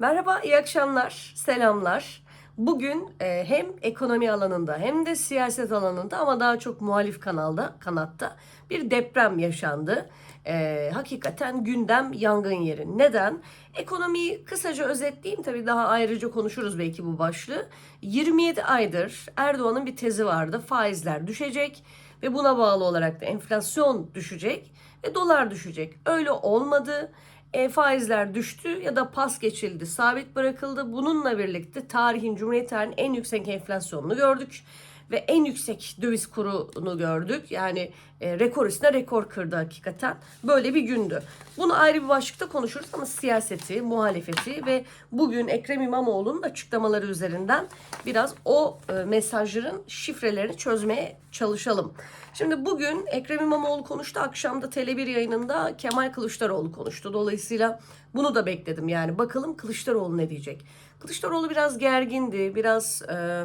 Merhaba, iyi akşamlar, selamlar. Bugün e, hem ekonomi alanında hem de siyaset alanında ama daha çok muhalif kanalda, kanatta bir deprem yaşandı. E, hakikaten gündem yangın yeri. Neden? Ekonomiyi kısaca özetleyeyim tabii daha ayrıca konuşuruz belki bu başlığı. 27 aydır Erdoğan'ın bir tezi vardı. Faizler düşecek ve buna bağlı olarak da enflasyon düşecek ve dolar düşecek. Öyle olmadı. E, faizler düştü ya da pas geçildi, sabit bırakıldı. Bununla birlikte tarihin, Cumhuriyet tarihinin en yüksek enflasyonunu gördük ve en yüksek döviz kurunu gördük. Yani e, rekor üstüne rekor kırdı hakikaten. Böyle bir gündü. Bunu ayrı bir başlıkta konuşuruz ama siyaseti, muhalefeti ve bugün Ekrem İmamoğlu'nun açıklamaları üzerinden biraz o e, mesajların şifrelerini çözmeye çalışalım. Şimdi bugün Ekrem İmamoğlu konuştu. Akşamda Tele1 yayınında Kemal Kılıçdaroğlu konuştu. Dolayısıyla bunu da bekledim. Yani bakalım Kılıçdaroğlu ne diyecek. Kılıçdaroğlu biraz gergindi. Biraz e,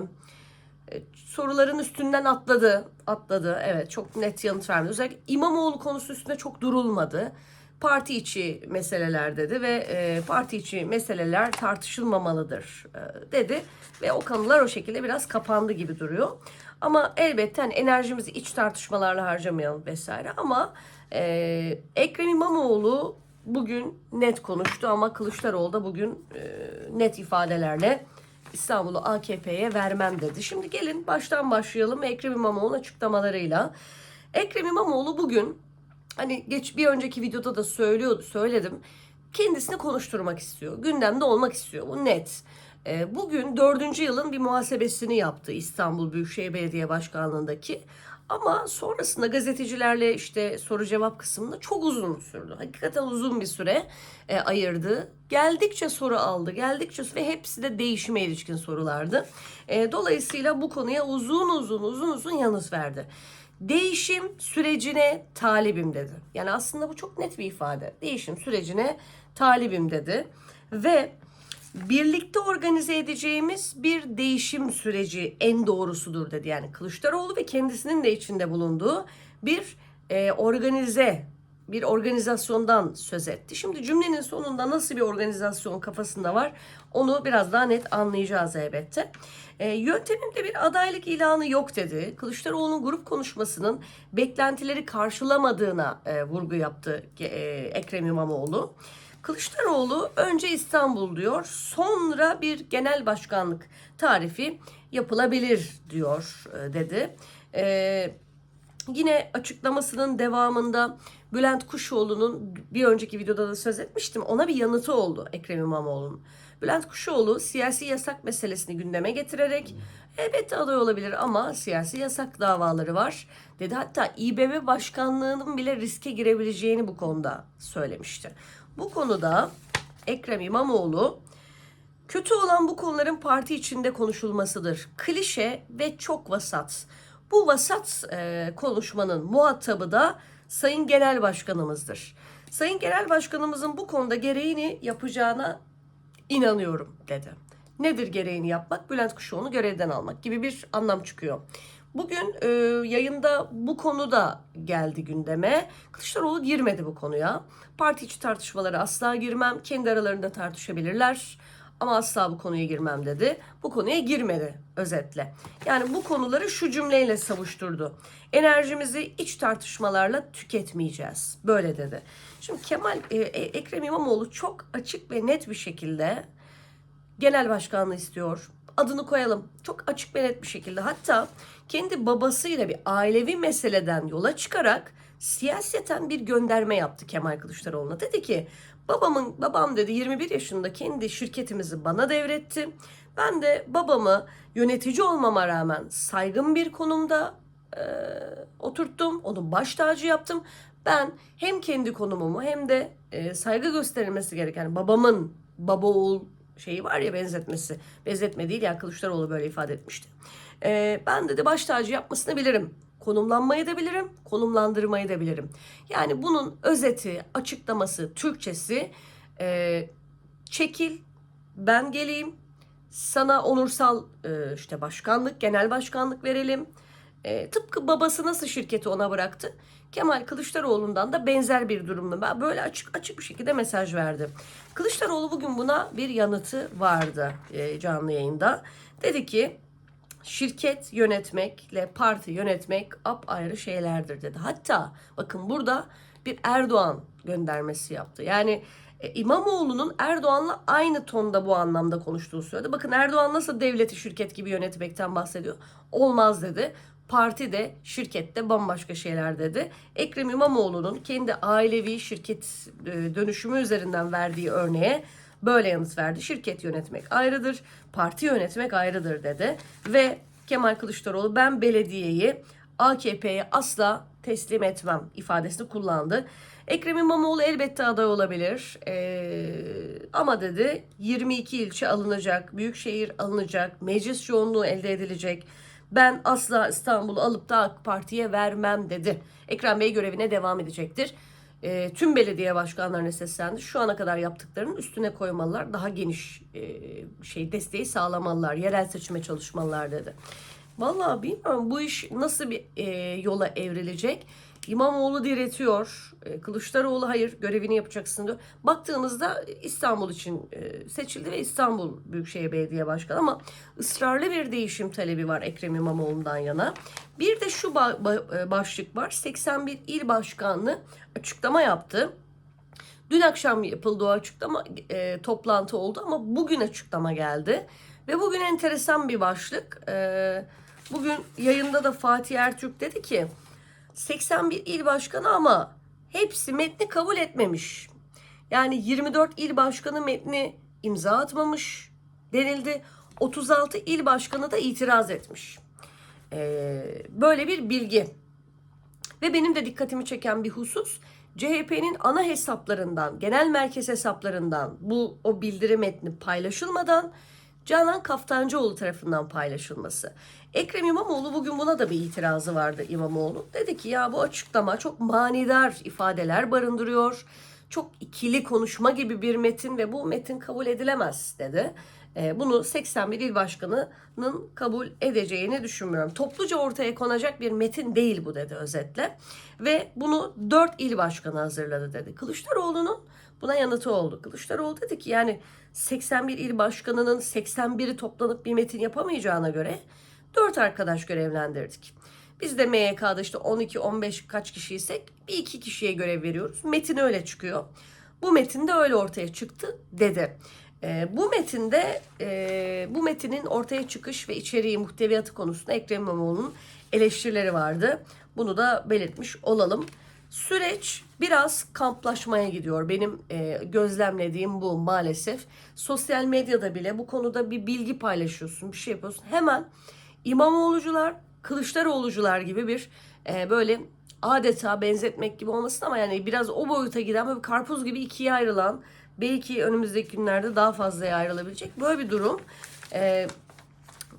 soruların üstünden atladı. Atladı. Evet çok net yanıt vermedi. Özellikle İmamoğlu konusu üstünde çok durulmadı. Parti içi meseleler dedi ve e, parti içi meseleler tartışılmamalıdır e, dedi ve o konular o şekilde biraz kapandı gibi duruyor. Ama elbette hani enerjimizi iç tartışmalarla harcamayalım vesaire ama e, Ekrem İmamoğlu bugün net konuştu ama Kılıçdaroğlu da bugün e, net ifadelerle İstanbul'u AKP'ye vermem dedi. Şimdi gelin baştan başlayalım Ekrem İmamoğlu açıklamalarıyla. Ekrem İmamoğlu bugün hani geç bir önceki videoda da söylüyordu söyledim. Kendisini konuşturmak istiyor. Gündemde olmak istiyor. Bu net. Ee, Bugün dördüncü yılın bir muhasebesini yaptı İstanbul Büyükşehir Belediye Başkanlığı'ndaki. Ama sonrasında gazetecilerle işte soru cevap kısmında çok uzun sürdü. Hakikaten uzun bir süre e, ayırdı. Geldikçe soru aldı, geldikçe ve hepsi de değişime ilişkin sorulardı. E, dolayısıyla bu konuya uzun uzun uzun uzun yanıt verdi. Değişim sürecine talibim dedi. Yani aslında bu çok net bir ifade. Değişim sürecine talibim dedi. Ve birlikte organize edeceğimiz bir değişim süreci en doğrusudur dedi. Yani Kılıçdaroğlu ve kendisinin de içinde bulunduğu bir e, organize bir organizasyondan söz etti. Şimdi cümlenin sonunda nasıl bir organizasyon kafasında var onu biraz daha net anlayacağız elbette. E, yöntemimde bir adaylık ilanı yok dedi. Kılıçdaroğlu'nun grup konuşmasının beklentileri karşılamadığına e, vurgu yaptı e, Ekrem İmamoğlu. Kılıçdaroğlu önce İstanbul diyor, sonra bir genel başkanlık tarifi yapılabilir diyor e, dedi. E, yine açıklamasının devamında Bülent Kuşoğlu'nun bir önceki videoda da söz etmiştim. Ona bir yanıtı oldu Ekrem İmamoğlu'nun. Bülent Kuşoğlu siyasi yasak meselesini gündeme getirerek elbette aday olabilir ama siyasi yasak davaları var dedi. Hatta İBB başkanlığının bile riske girebileceğini bu konuda söylemişti. Bu konuda Ekrem İmamoğlu kötü olan bu konuların parti içinde konuşulmasıdır. Klişe ve çok vasat. Bu vasat e, konuşmanın muhatabı da Sayın Genel Başkanımızdır. Sayın Genel Başkanımızın bu konuda gereğini yapacağına inanıyorum dedi. Nedir gereğini yapmak? Bülent Kuşoğlu'nu görevden almak gibi bir anlam çıkıyor. Bugün e, yayında bu konu da geldi gündeme. Kılıçdaroğlu girmedi bu konuya. Parti içi tartışmalara asla girmem. Kendi aralarında tartışabilirler. Ama asla bu konuya girmem dedi. Bu konuya girmedi özetle. Yani bu konuları şu cümleyle savuşturdu. Enerjimizi iç tartışmalarla tüketmeyeceğiz. Böyle dedi. Şimdi Kemal e, e, Ekrem İmamoğlu çok açık ve net bir şekilde genel başkanlığı istiyor. Adını koyalım. Çok açık ve bir şekilde. Hatta kendi babasıyla bir ailevi meseleden yola çıkarak siyaseten bir gönderme yaptı Kemal Kılıçdaroğlu'na. Dedi ki babamın babam dedi 21 yaşında kendi şirketimizi bana devretti. Ben de babamı yönetici olmama rağmen saygın bir konumda e, oturttum. Onun baş tacı yaptım. Ben hem kendi konumumu hem de e, saygı gösterilmesi gereken babamın baba oğul şeyi var ya benzetmesi. Benzetme değil ya Kılıçdaroğlu böyle ifade etmişti. E, ben dedi baş tacı yapmasını bilirim. Konumlanmayı da bilirim, konumlandırmayı da bilirim. Yani bunun özeti, açıklaması, Türkçesi e, çekil, ben geleyim, sana onursal e, işte başkanlık, genel başkanlık verelim. E, tıpkı babası nasıl şirketi ona bıraktı. Kemal Kılıçdaroğlu'ndan da benzer bir durumda. Ben böyle açık açık bir şekilde mesaj verdim. Kılıçdaroğlu bugün buna bir yanıtı vardı e, canlı yayında. Dedi ki şirket yönetmekle parti yönetmek apayrı şeylerdir dedi. Hatta bakın burada bir Erdoğan göndermesi yaptı. Yani e, İmamoğlu'nun Erdoğan'la aynı tonda bu anlamda konuştuğu söyledi. Bakın Erdoğan nasıl devleti şirket gibi yönetmekten bahsediyor. Olmaz dedi. Parti de şirkette bambaşka şeyler dedi. Ekrem İmamoğlu'nun kendi ailevi şirket e, dönüşümü üzerinden verdiği örneğe böyle yanıt verdi. Şirket yönetmek ayrıdır, parti yönetmek ayrıdır dedi. Ve Kemal Kılıçdaroğlu ben belediyeyi AKP'ye asla teslim etmem ifadesini kullandı. Ekrem İmamoğlu elbette aday olabilir. Ee, ama dedi 22 ilçe alınacak, büyükşehir alınacak, meclis yoğunluğu elde edilecek. Ben asla İstanbul'u alıp da AK Parti'ye vermem dedi. Ekrem Bey görevine devam edecektir. E, tüm belediye başkanlarına seslendi. Şu ana kadar yaptıklarının üstüne koymalılar. Daha geniş e, şey desteği sağlamalılar. Yerel seçime çalışmalılar dedi. Vallahi bilmiyorum bu iş nasıl bir e, yola evrilecek. İmamoğlu diretiyor. E, Kılıçdaroğlu hayır görevini yapacaksın diyor. Baktığımızda İstanbul için e, seçildi ve İstanbul Büyükşehir Belediye Başkanı ama ısrarlı bir değişim talebi var Ekrem İmamoğlu'ndan yana. Bir de şu e, başlık var. 81 il başkanlığı açıklama yaptı. Dün akşam yapıldı o açıklama e, toplantı oldu ama bugün açıklama geldi. Ve bugün enteresan bir başlık. E, bugün yayında da Fatih Ertürk dedi ki 81 il başkanı ama hepsi metni kabul etmemiş. Yani 24 il başkanı metni imza atmamış denildi. 36 il başkanı da itiraz etmiş. Ee, böyle bir bilgi. Ve benim de dikkatimi çeken bir husus CHP'nin ana hesaplarından, genel merkez hesaplarından bu o bildiri metni paylaşılmadan Canan Kaftancıoğlu tarafından paylaşılması. Ekrem İmamoğlu bugün buna da bir itirazı vardı İmamoğlu. Dedi ki ya bu açıklama çok manidar ifadeler barındırıyor. Çok ikili konuşma gibi bir metin ve bu metin kabul edilemez dedi. E, bunu 81 il başkanının kabul edeceğini düşünmüyorum. Topluca ortaya konacak bir metin değil bu dedi özetle. Ve bunu 4 il başkanı hazırladı dedi. Kılıçdaroğlu'nun buna yanıtı oldu. Kılıçdaroğlu dedi ki yani 81 il başkanının 81'i toplanıp bir metin yapamayacağına göre 4 arkadaş görevlendirdik. Biz de MYK'da işte 12-15 kaç kişiysek bir iki kişiye görev veriyoruz. Metin öyle çıkıyor. Bu metin de öyle ortaya çıktı dedi. E, bu metinde e, bu metinin ortaya çıkış ve içeriği muhteviyatı konusunda Ekrem İmamoğlu'nun eleştirileri vardı. Bunu da belirtmiş olalım. Süreç biraz kamplaşmaya gidiyor. Benim e, gözlemlediğim bu maalesef. Sosyal medyada bile bu konuda bir bilgi paylaşıyorsun, bir şey yapıyorsun. Hemen İmamoğlucular, Kılıçdaroğlucular gibi bir e, böyle adeta benzetmek gibi olmasın ama yani biraz o boyuta giden böyle karpuz gibi ikiye ayrılan belki önümüzdeki günlerde daha fazlaya ayrılabilecek böyle bir durum. E,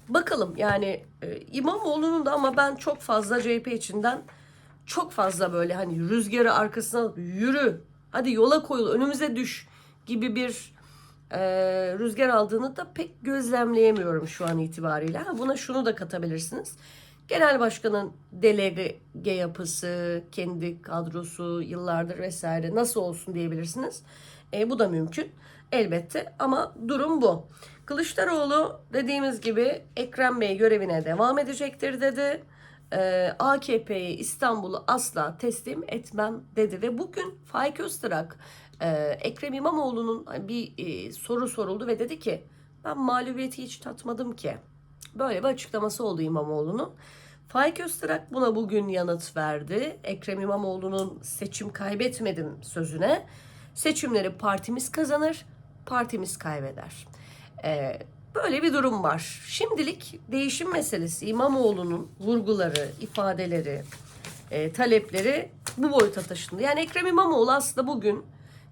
bakalım yani e, İmamoğlu'nun da ama ben çok fazla CHP içinden çok fazla böyle hani rüzgarı arkasına alıp yürü hadi yola koyul önümüze düş gibi bir e, rüzgar aldığını da pek gözlemleyemiyorum şu an itibariyle. Ha, buna şunu da katabilirsiniz. Genel başkanın delege yapısı, kendi kadrosu yıllardır vesaire nasıl olsun diyebilirsiniz. E, bu da mümkün elbette ama durum bu. Kılıçdaroğlu dediğimiz gibi Ekrem Bey görevine devam edecektir dedi. E, AKP'yi İstanbul'u asla teslim etmem dedi ve bugün Faik Öztürk e, Ekrem İmamoğlu'nun bir e, soru soruldu ve dedi ki ben mağlubiyeti hiç tatmadım ki. Böyle bir açıklaması oldu İmamoğlu'nun. Faik Öztürk buna bugün yanıt verdi. Ekrem İmamoğlu'nun seçim kaybetmedim sözüne. Seçimleri partimiz kazanır, partimiz kaybeder. Ee, böyle bir durum var. Şimdilik değişim meselesi İmamoğlu'nun vurguları, ifadeleri, e, talepleri bu boyuta taşındı. Yani Ekrem İmamoğlu aslında bugün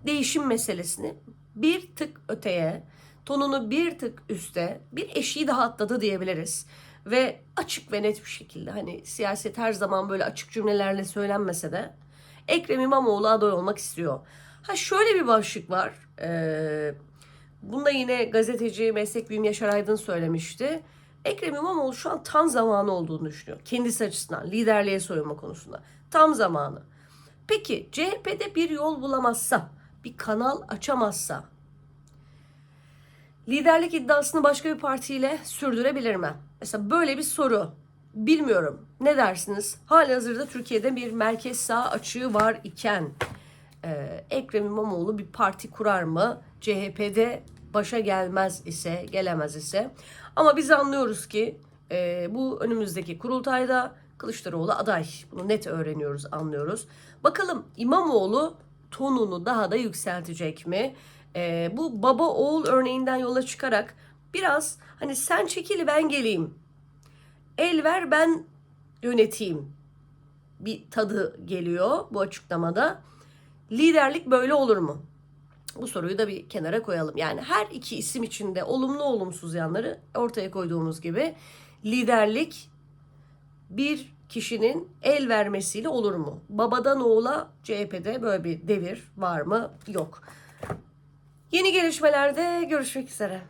değişim meselesini bir tık öteye, tonunu bir tık üste bir eşiği daha atladı diyebiliriz. Ve açık ve net bir şekilde hani siyaset her zaman böyle açık cümlelerle söylenmese de Ekrem İmamoğlu aday olmak istiyor. Ha şöyle bir başlık var. Ee, bunda yine gazeteci meslek büyüm Yaşar Aydın söylemişti. Ekrem İmamoğlu şu an tam zamanı olduğunu düşünüyor. Kendisi açısından liderliğe soyunma konusunda. Tam zamanı. Peki CHP'de bir yol bulamazsa, bir kanal açamazsa liderlik iddiasını başka bir partiyle sürdürebilir mi? Mesela böyle bir soru. Bilmiyorum. Ne dersiniz? Halihazırda Türkiye'de bir merkez sağ açığı var iken e, Ekrem İmamoğlu bir parti kurar mı? CHP'de başa gelmez ise, gelemez ise. Ama biz anlıyoruz ki e, bu önümüzdeki kurultayda Kılıçdaroğlu aday. Bunu net öğreniyoruz, anlıyoruz. Bakalım İmamoğlu tonunu daha da yükseltecek mi? E, bu baba oğul örneğinden yola çıkarak biraz hani sen çekil ben geleyim. El ver ben yöneteyim bir tadı geliyor bu açıklamada. Liderlik böyle olur mu? Bu soruyu da bir kenara koyalım. Yani her iki isim içinde olumlu olumsuz yanları ortaya koyduğumuz gibi liderlik bir kişinin el vermesiyle olur mu? Babadan oğula CHP'de böyle bir devir var mı? Yok. Yeni gelişmelerde görüşmek üzere.